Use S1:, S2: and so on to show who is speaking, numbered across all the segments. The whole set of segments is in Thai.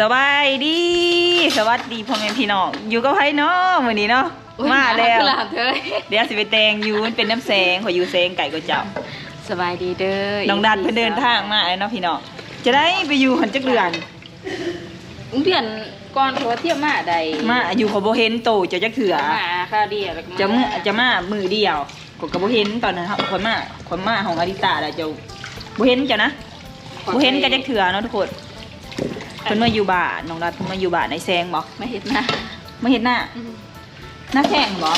S1: สบายดี สวัสดีพ่อแม่พี่น้องอยู่กับไผเนาะมื้อนี้เนาะมาแล้ว
S2: หลานเธอ
S1: เดี๋ยวสิไปแต่งอยูมันเป็นน้ำแสงขอยอยู่แสงไก่ก็เจ้า
S2: สบายดีเด้อ
S1: น้องดันเพิ่นเดินทางมาแล้วเนาะพี่น้องจะได้ไปอยู่หันจักเดือน
S2: เดือนก่อนโทรเที่ยวมาใด
S1: มาอยู่เขาบ่เห็นโตเจะจักเถือ
S2: มาข้าวเดียวแล้วก็
S1: จะมือจะมามือเดียวก็ก็บ่เห็นตอนนั้นครับคนมาคนมาของอาริตาแล้วเจ้าบ่เห็นเจ้านะบ่เห็นกันจักเถือเนาะทุกคนเพิ่นมาอยู่บ้านน้องดันเพิ่นมาอยู่บ้านในแซงบ่
S2: ไม่เห็นหน้า
S1: มาเห็นหน้าหน้าแข้งบ่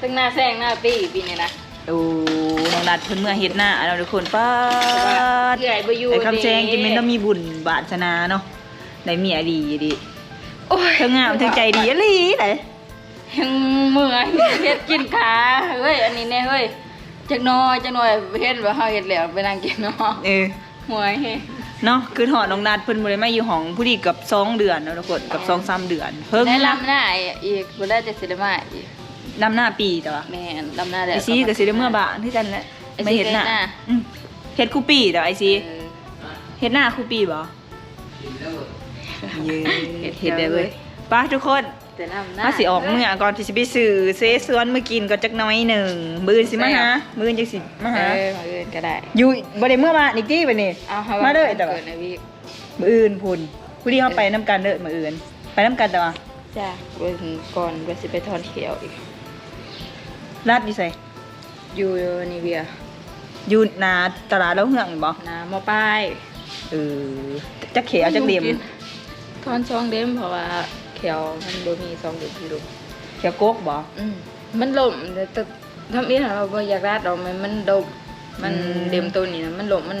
S2: ตั้งหน้าแซงหน้าปีปีนี้นะ
S1: โอ้น้องดัดเพิ่นเมื่อเฮ็ดหน้าเราทุกคนป้าด
S2: เอื่อยบ่อยู่
S1: ไอ้คำแจงจะเป็นต้องมีบุญบาสนาเนาะได้เมียดีดิ
S2: โอ้ย
S1: เธองามเธอใจดีอะลีไหน
S2: ยังเมื่อยเฮ็ดกินขาเฮ้ยอันนี้แน่เฮ้ยจักหน้อยจักหน่อยเฮ็ดว่าเฮาเฮ็ดแล้วไปนั่งกินเนาะ
S1: เออ
S2: หวย เฮ้
S1: เนาะคือหอดน้องดัดเพิ่นบ่ได้มาอยู่ห้องผู้ดีเกับ2เดือนเนาะทุกคนกับ2 3เดือน เพิ่ง
S2: ได้
S1: นะ
S2: ลำหน้าอีกบ่ได้จะสิได้มาอีก
S1: นำหน้าปีแต่ว่า
S2: แม่นลำหน้าได้
S1: ไอซีก็สิได้เมื่อบ้านคือกันแหละ
S2: ไอ้ซี
S1: ไม่เฮ็ดหน้า
S2: ก็เฮ็ดหน้า
S1: อืมเฮ็ดคู่ปีแต่ว่าไอซี
S2: เออ
S1: เฮ็ดหน้าคู่ปีบ่เย้
S2: เฮ็ด
S1: เฮ็ดได้
S2: แล้ว
S1: เว้
S2: เว้
S1: ย
S2: ย
S1: ไป้าทุกคน
S2: แต่ลำหน้า
S1: ถ้าสิออกเมื่อก่อนที่สิไปซื้อเซสวนมากินก็จักหน้อยหนึ่งมื้ออนสิมาหามื้ออนจักสิมา
S2: เอ
S1: หา
S2: อมาอื่นก็ได้
S1: อยู่บ่ได้เมื่อมาอีกทีบัดนี้
S2: เอา
S1: มาเด้อแต่ว่า
S2: เกิดในวิ
S1: มื้ออื่นพุ่นผู้ที่เฮาไปนํกันเด้อมื้ออื่น ไปนํกันแต่ว่า
S2: จ้าเบิ่งก่อนว่าสิไปทอนเขียวอีก
S1: ลาดอยู่ไส
S2: อยู่นิเวีย
S1: อยู่หน้าตลาดแล้วเฮืองนี่บ่
S2: น้ำมอป้าย
S1: เออจักเขียวจักเดียม
S2: ทอนซองเดมเพราะว่า เขียวมันบ่มีซองเดมพี่ลูก
S1: เขียวโกกบ่
S2: อืมมันล่มแต่แต่ทำอีหเราบ่อยากราดดอกมันมันดมมัน
S1: อืม
S2: เดมตัวนี้นะมันล่มมัน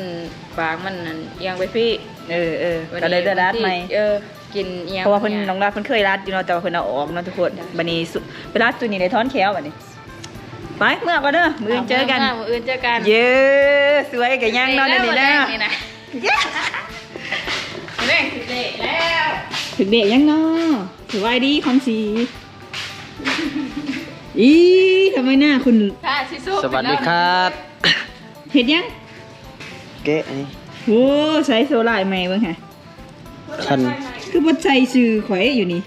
S2: ฟางมันนั่นเอียงไปพี่
S1: เออเออก็เลยได้ลาดใหม่
S2: เออกินอียง
S1: เพราะว่าเพิ่นน้องลาดเพิ่นเคยลาดอยู่เนาะแต่ว่าเพิ่นเอาออกเนาะทุกคนบัดนี้สุไปลาดตัวนี้ในท้อนแขวบัดนี้ไปเมื่อก่อนเด้อมื้ออื่นเจอกันา
S2: มื้ออื่นเจอกัน
S1: เย้สวยกับยังเนอนเดี๋ยวนี้นะ
S2: นี่นะ
S1: เย้
S2: เร่งเด็แล้ว
S1: ถึงเด็กยังเนาะถือว่าดีคอนสีอีทำไมหน้าคุณ
S2: ค่ะชิซุ
S3: สวัสดีครับ
S1: เห็ดยัง
S3: เกะอันนี้
S1: โอ้ใช้โซลาร์ใหม่เบ้างค่ะ
S3: คัน
S1: คือบ่ใส่ชื่อข่อยอยู่นี่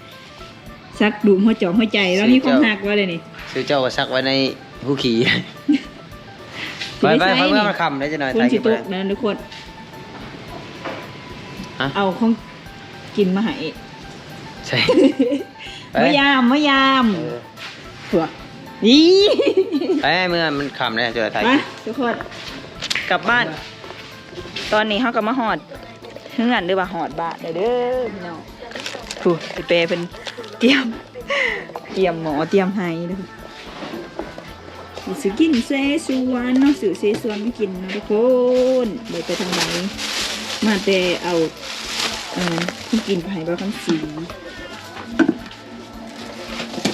S1: ซักดูมหัวจองหัวใจแล้วมีความหักไว่าเลยนี่
S3: ซื้อเจ้าก็ซักไว้ในผู้ขี่ไปไป
S1: สิ
S3: ไป
S1: ใส่
S3: เมื่อ
S1: นี่
S3: มันคำได้จะหน่อย
S1: คุณ
S3: ถ่าย
S1: สิ
S3: เก็บ
S1: ต
S3: ไว้
S1: กนะทุกคน
S3: ฮะ
S1: เอาของ กินมาให้
S3: ใช่ไป
S1: มายามมายาม
S3: เออ
S1: ผัวอี
S3: ไปเมื่อมันคำได้จะถ่าย
S1: ไป
S3: คลิป
S1: ทุกคนกลับบ้าน ตอนนี้เขาก็มาหอดเฮือนหรือว่าหอดบ้านเด้อเด้อพี่น้องถูกไปเปรเป็นเตรียม เตรียมหมอเตรียมให้เด้อสิกินเซซวนเนาะสื่อเซซวนไม่กินเนาะทุกคนเลยไปทางไหนมาแต่เอา เออกินไปให้บ่คำสี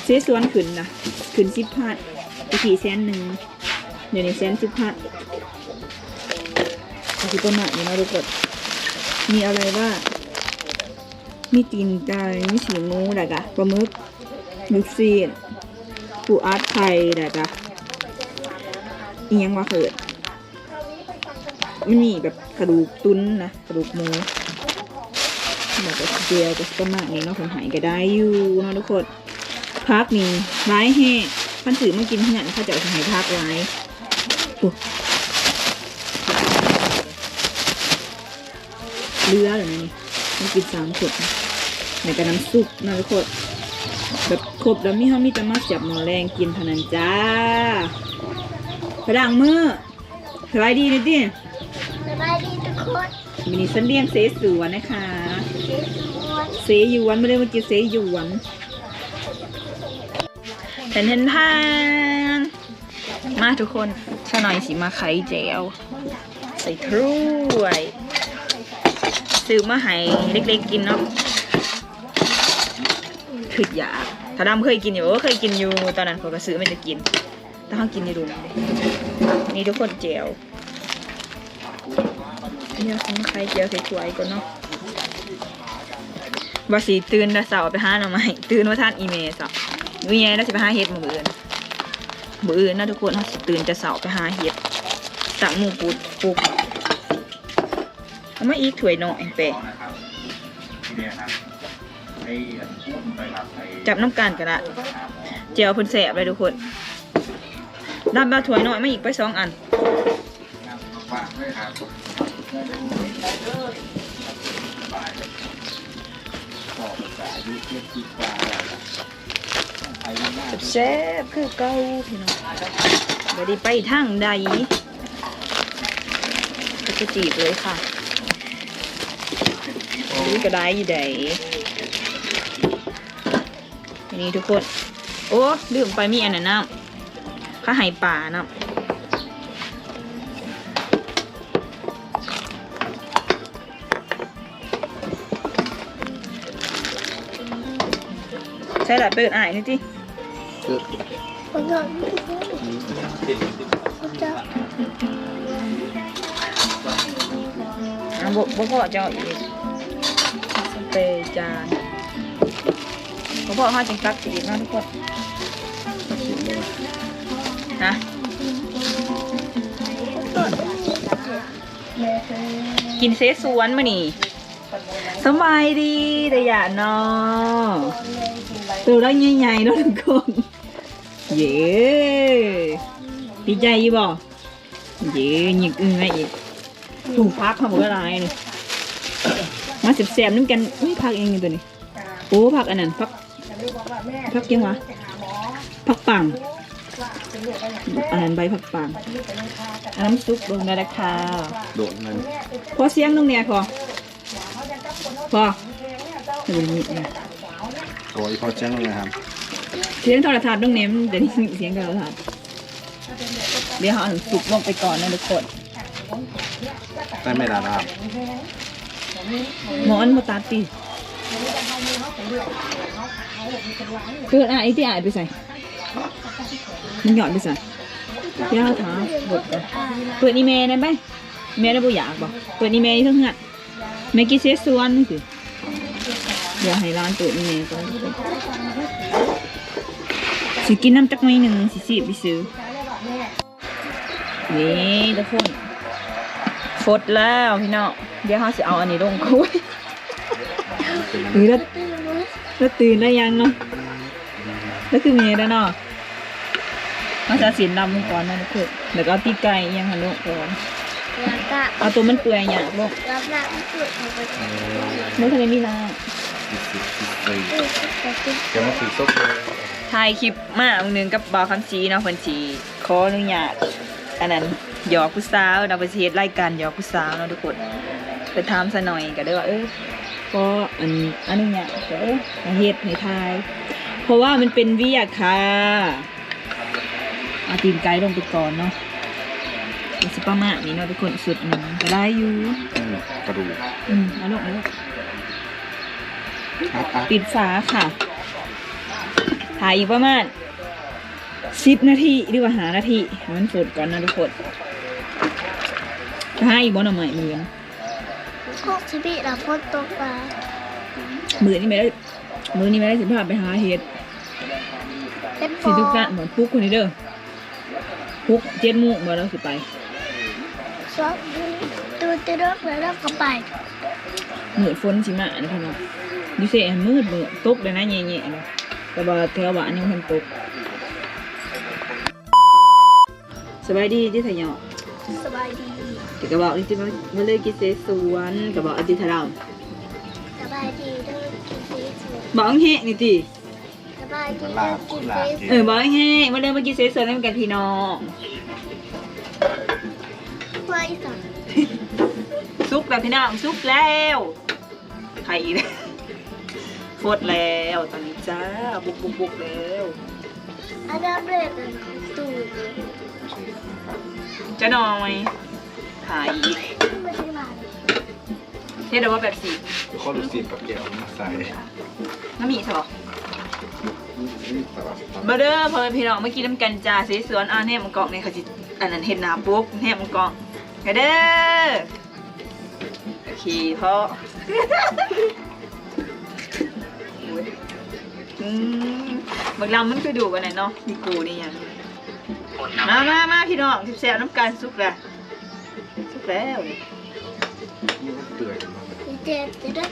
S1: เซซวนขึ้นนะขึ้นสิบพันไปกี่แสนหนึ่งเดี๋ยวนี้แสนสิบพันอาทิตย์ประมาณนี้นะทุกคนมีอะไรว่า มีตีนไก่มีสีงูแหละกะปลาหมึกลูกซีนปูอาร์ตไทยแหละกะเอียงว่าเขิดมันมีแบบกระดูกตุ้นนะกระดูกหมู แบบว่าเดียวจะประมาณนี้เนาะผมหายก็ได้อยู่เนาะทุกคนพักนี่ร้ายแห้งพันถือมากินที่นั่นเขาจะเอาไปให้พักร้ายปุ๊เรือเหรอนี่มันกินสามขวดนะในกระน้ำซุปนะทุกคนแบบครบแล้วมีเขามีแต่มาจับหมอแรงกินเท่านั้นจ้าไปล้างมือสบายดีนะดิ
S4: สบายดีทุกคน
S1: มินิสันเลียงเสสวนนะคะ
S4: เสวน
S1: เสยวนไม่ได้เมากินเสยวนแทนแทนทานมาทุกคนชาหน่อยสิมาไข่แจวใส่ถ้วยซื้อมาให้เล็กๆกินเนาะคืออยากถ้าดำเคยกินอยู่เออเคยกินอยู่ตอนนั้นเขาก็ซื้อไม่จะกินแต่เขากินในดูนี่ทุกคนแจวเนี่ยซื้อมไข่แจวใส่ถ้วยก่อนเนาะ ว่าสิตื่นแต่เสาไปห้าหน่อไม้ตื่นว่าท่านอีเมลสอะมื้อแย่แล้วสิไปห้าเห็ดมืออื่นมืออื่นนะทุกคนเราสิตื่นแต่เสาไปห้าเห็ดสั่งหมูปุดปุกเอามาอีกถ้วยหน่อยเปจับน้ำกันกันละเจียวพิ่นแสบเลยทุกคนดับมาถั่วยหน้อยมาอีกไปสองอัน แซ่บคือเก่าพี่น้องเดี๋ยวไดีไปทางใดก็จะจีบเลยค่ะดูก็ได้อยู่ใดทีนี้ทุกคน โอ้ลืมไปมีอันนั้นน้ำข้าไห่ป่าน้ำ ใช่หละเปิดอ่ายนี่จิ
S4: คนก่อนคนจะ
S1: อะบ่บ่พอเจ้าอีกสเปรย์จานบ่พอห้าจังตักอีกนาะทุกคนนะกินเซสวนมานี่สบายดีแต่อย่านาะ ตัวได้ใหญ่ๆเนาะทุกคน เย้ดีใจอยู่บ่เย้หยิกอึ้งไงอีกถูกพักค่ะหมดละลายเลยมาเสียบๆน้ำกันอุ้ยพักเองอยู่ตัวนี้ โอ้พักอันนั้นพักพักยังวะพักปังอันนั้นใบพักปังอันน้ำซุปลงได้แล้วค่ะ
S3: โดดมัน
S1: พอเสียงตรงเนี้ยพอพอเดี๋ยวนี้ เนี่ย
S3: โอ้ยพอแจ้งเลยครับ
S1: เสียงโทรทัศน์ตรงเนี้ยมันเดี๋ยวนี้เสียงโทรทัศน์เดี๋ยวเอาอันสุกลงไปก่อนนะทุกคน
S3: ได้ไม่ดาดาบ
S1: หมอนมาตาตีเกิดอะไอ้ที่อ่านไปใส่มันหยอดไปใส่ย่าถามบดก่อนเปิดอีเมลได้ไหมเมลได้บ่อยากบ่เปิดอีเมลทั้งหัดเมกิเซสวนนี่สิ เดี๋ยวให้ร้านเปิดอีเมลก่อนสิกินน้ำจักไม่หนึ่งสิสิไปซื้อนี่ทุกคนฟดแล้วพี่น้องเดี๋ยวเขาสิเอาอันนี้ลงคุยหรือแล้วแล้วตื่นได้ยังเนาะแล้วคือเมย์แล้วเนาะมาจะสินดำลงก่อนนะทุกคนเดี๋ยวก็เอาตีไก่ยังหันลงก่อน
S4: แล้วก็
S1: เอาตัวมันเปื่อยหยาบลง
S4: รับหน้าสุดมันก็จะ
S1: ไม่ทันได้มีน้
S4: จะกิน
S3: เดี๋ยวมาถือซุปเลยำ
S1: ถ่ายคลิปมาอันหนึงกับบาวคำชีเนาะเพิ่นชีขออนุญาตอันนั้นหยอกผู้สาวเราไปเฮ็ดรายการหยอกผู้สาวเนาะทุกคนไปถามซะหน่อยก็ได้ว่าเออก็อันอนุญาตก็เออให้เฮ็ดให้ทายเพราะว่ามันเป็นเวียกค่ะเอาตีนไก่ลงไปก่อนเนาะมันสิประมาณนี้เนาะทุกคนสุดหนึ่งก็ได้อยู่
S3: กระดูก
S1: อืมเอาลงเอาลง
S3: อะอะ
S1: ปิดฝาค่ะถ่ายอีกประมาณสิบนาทีหรือว่าหานาทีให้มันฝดก่อนนะทุกคนถ้าอีกบ่หน่อไม้มือน
S4: พวกชีวิตเราพ้นตกปลา
S1: มือนี่ไม่ได้มือนี่ไม่ได้สิพาไปหาเห็ด
S4: เล็บป
S1: สิ
S4: อ
S1: ทุกท่านเหมือนปุ๊กคนนี้เด้อปุ๊กเจ็ดโมุกมาแล้วสิไป
S4: ซอสตูจะเลิกแล้วเราก็ไป
S1: มืดฝนสิมานะพี่น้อง ดิเซ่มืดมืดตกเลยนะแง่ๆเลยแต่ว่าแถวบ้านยังเพิ่นตกสบายดีที่ไทยเนาะ
S4: สบายดี
S1: เดี๋ยวก็บอกที่ว่ามาเลยกินเซสวนก็บอกอธิษฐาน
S4: สบายดีเด้อกินซีฟู้ด
S1: บอกเฮ้นี่ติ
S4: สบายดีเด้อกินซีฟู้ด
S1: เออบอกเฮ้มาเลยมากินเซสวนแล้วกันพี่น้อง
S4: ไว้สัก
S1: ซุกแล้วพี่น้องซุกแล้วไข่อีกแล้วฟดแล้วตอนนี้จ้าบุกบุกบุกแล้ว
S4: อันดับแรกเลยตูด
S1: จะหน่อยไข่อีก
S4: ไม่ใช่บาท
S1: เรียกได้ว่าแบบสี
S3: ข้อดูสิกับเกี่ยวมาใส่
S1: น้ำมีใช่ปะ
S3: สลับ
S1: มาเด้อพ่อแม่พี่น้องเมื่อกี้น้ำกันจ้าเซสวนอ่าแนมมังกรเนี่ยเขาจิอันนั้นเห็ดหนาปุ๊บแนมมังกรไปเด้อโอเคพ่ออืม บางลำมันคือดูกันไหนเนาะมีกูนี่ยังมามามาพี่น้องทิบแซวน้ำกันสุกแล้วสุกแล้ว
S3: เปื่อย
S4: เจ็บจะได้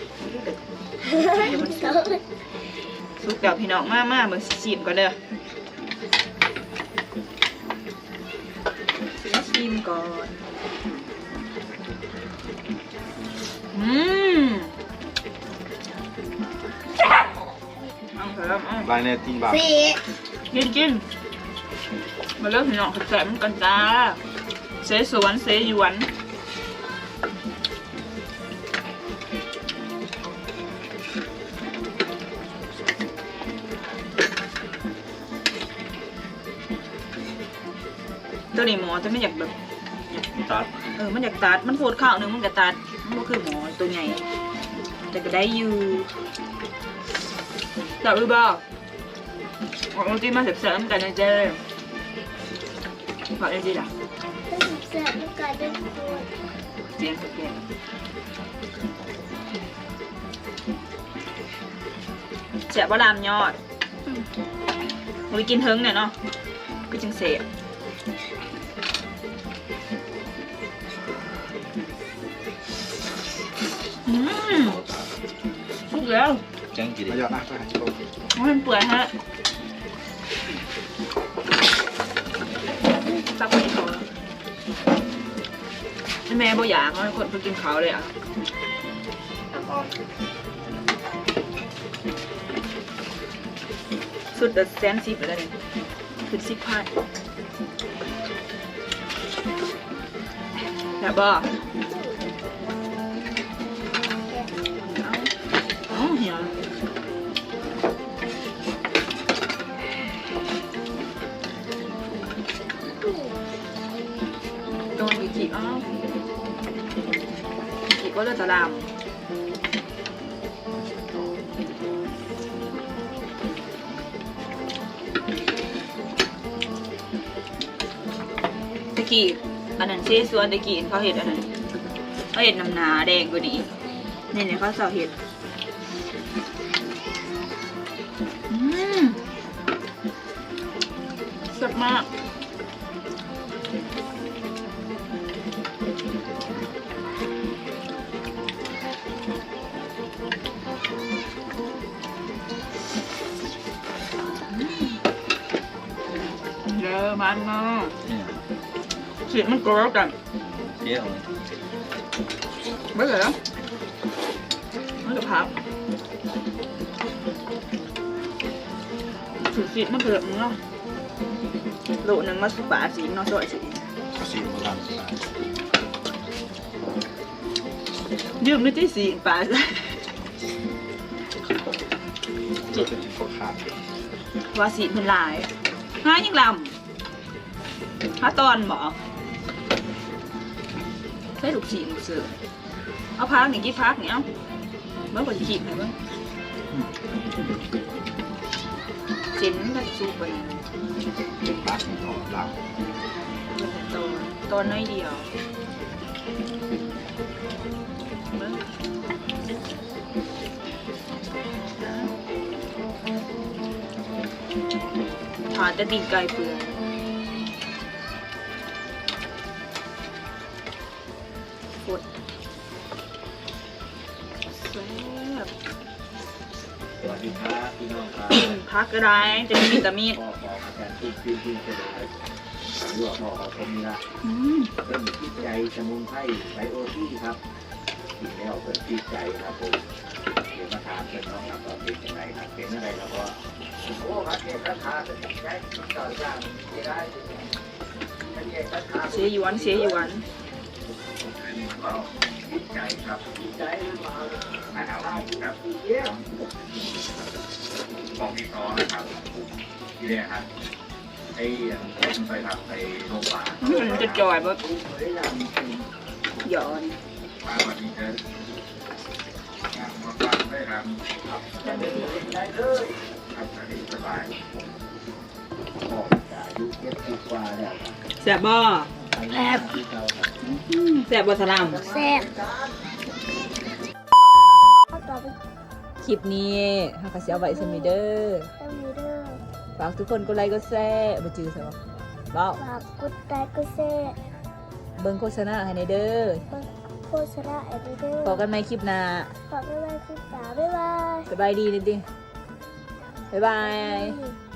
S1: สุกเดี๋ยวพี่น้องมามาเบิ่งสิชิมก่อนเด้อสิชิมก่อนอืม เอาเถอะเอา
S5: ลายในตีนบาท
S4: สี่
S1: กินกินมาเริ่มพี่น้องขัดแสมกันจ้าเสสวนเสหยวนตัวนี้หมอจะไม่อยากแบบ
S5: ตัด
S1: เออมันอยากตัดมันโพดข้าวหนึงมันก็ตัดมันก็คือหมอตัวใหญ่แต่ก็ได้อยู่ แต่อือบ่ออกมาตีมาเสริมๆกันนะเจ้ฝากได้ดีล่ะ
S4: เสร็จแล้วก็ได้ตัว
S1: เสียงสุดเก่งเสียบะรามยอดมันกินเทิงเนี่ยเนาะก็จึงเสียอืมสุกแล้ว
S3: จังกี่
S5: มา
S3: ดิ
S5: หยอดนะไปหาโชว์
S1: ให้มันเปื่อยฮะซับไปเขาแม่บ่อยากให้คนไปกินเขาเลยอะสุดแต่แสนสิบแล้วเนี่ยคือสิบพันแบบบ่ กี้เขาเห็ดอันนั้นเขาเห็ดน้ำนาแดงกว่านี้นี่เนี่ยเขาเสาเห็ดอืมแซ่บมาก สียงมันกรอบกัน
S3: เดี๋ยว
S1: ไม่เหรอมันจะพับสุดสิมันเกิดมึงเนาะโลหนึ่งมาสุบาทสีเนาะสวยสิ
S5: สีโบราณ
S1: ยืมไม่ที่สีปลาซะ
S5: จะเป็นชิ้นขาด
S1: ว่าสีมันหลายห้ายังลำห้าตอนหมอ ใช้ลูกสีลูกเสือเอาพักหนึ่งกี่พักเนี่ยเอาเมื่อก่อนขีดหน่อยเมื่อเส้นมันก็สุกไป
S5: เป็นปลาของเราเรา
S1: ตอนตอนน้อยเดียวเบิ่งถอนจะตีนไก่เปลือย ฟดแซ่บ
S6: สวัสดีครับพี่น้องครับ
S1: พักก็ได้จะมีวิตามิน
S6: พ่อขอแทนที่ที่ที่จะได้ยั่วพ่อของผมนี่ละ
S1: อืม
S6: เริ่มติดใจสมุนไพรไบโอที่ครับกินแล้วเปิดติดใจครับผมเดี๋ยวมาถามกันน้องครับว่าเป็นยังไงครับเป็นอะไรแล้วก็โอ้ครับเอกราคาเป็นยังไงต่อย่างไม่ได้เป็นเอกราคา
S1: เสียหยวนเสียหยวน
S6: ก็ติด ใจครับติดใจมาเอาครับบอกพี่น้องนะครับที่เนี่ยครับไอ้ผมไปทำไปโรงพยาบาล
S1: จะจอยบ่หยอน
S6: มาวันนี้เดินงานมาฟังได้ครับครับจะได้ได้เลยครับจะได้สบายพ่อจะอายุเจ็ดสิบกว่าแล้วครับ
S1: แซ่บบ่
S6: บที่เราครับ
S1: แซ่บบ่สลาม
S4: แซ่บเอาต่อไป
S1: คลิปนี้เฮาก็สิเอาไว้ซั่นนี้เด้อ
S4: ต้องมีเด้อ
S1: ฝากทุกคนกดไลค์กดแชร์บ่จื้อซะบ่เว้า
S4: ฝากกดไลค์กดแชร์
S1: เบิ่งโฆษณาให้ในเด้อ
S4: เบิ่งโฆษณาแอดเดอร์
S1: พอกันไหมคลิปหน้า
S4: ฝากไว้ไว้คลิปตาบ๊ายบาย
S1: สบายดีจริงๆบ๊ายบาย
S4: Bye.